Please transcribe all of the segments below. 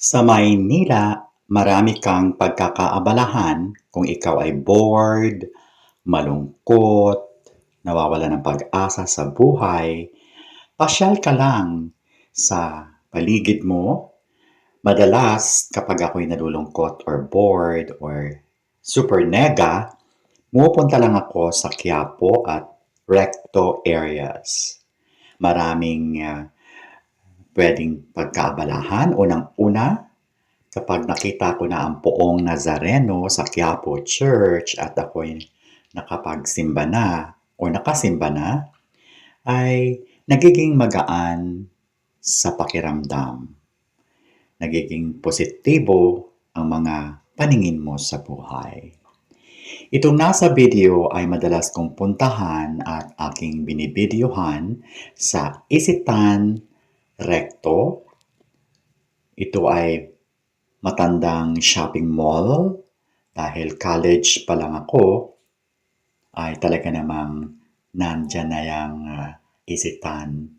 Sa Maynila, marami kang pagkakaabalahan kung ikaw ay bored, malungkot, nawawalan ng pag-asa sa buhay. Pasyal ka lang sa paligid mo. Madalas, kapag ako'y nalulungkot or bored or super nega, pumupunta lang ako sa Quiapo at Recto areas. Maraming ah, pwedeng pagkaabalahan. Unang-una, kapag nakita ko na ang poong Nazareno sa Quiapo Church at ako'y nakapagsimba na o nakasimba na, ay nagiging magaan sa pakiramdam. Nagiging positibo ang mga paningin mo sa buhay. Itong nasa video ay madalas kong puntahan at aking binibidyohan sa Isitan Recto. Ito ay matandang shopping mall dahil college pa lang ako ay talaga namang nandyan na yung ah, Isitan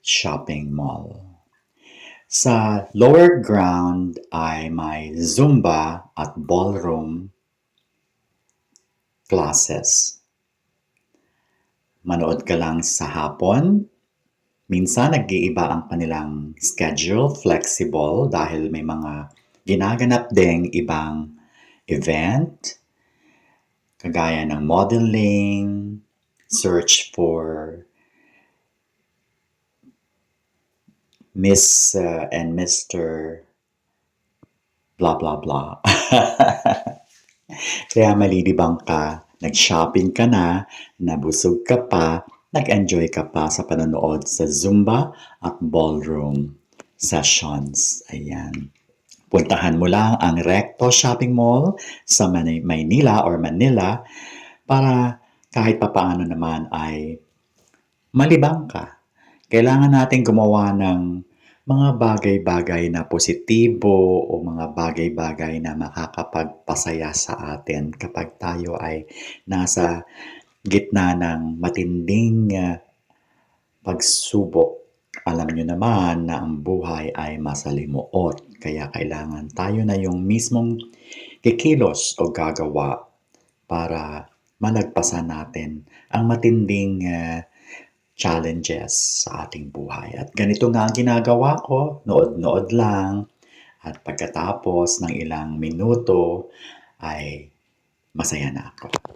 Shopping Mall. Sa lower ground ay may Zumba at ballroom classes. Manood ka lang sa hapon. Minsan nag-iiba ang kanilang schedule, flexible dahil may mga ginaganap ding ibang event, kagaya ng modeling, search for Miss uh, and Mr. blah blah blah. Kaya malilibang ka, nag-shopping ka na, nabusog ka pa, nag-enjoy ka pa sa panonood sa Zumba at ballroom sessions. Ayan. Puntahan mo lang ang Recto Shopping Mall sa Mani- Maynila or Manila para kahit papaano naman ay malibang ka. Kailangan natin gumawa ng mga bagay-bagay na positibo o mga bagay-bagay na makakapagpasaya sa atin kapag tayo ay nasa gitna ng matinding ah, pagsubok. Alam nyo naman na ang buhay ay masalimuot. Kaya kailangan tayo na yung mismong kikilos o gagawa para malagpasan natin ang matinding ah, challenges sa ating buhay. At ganito nga ang ginagawa ko, nood-nood lang. At pagkatapos ng ilang minuto ay masaya na ako.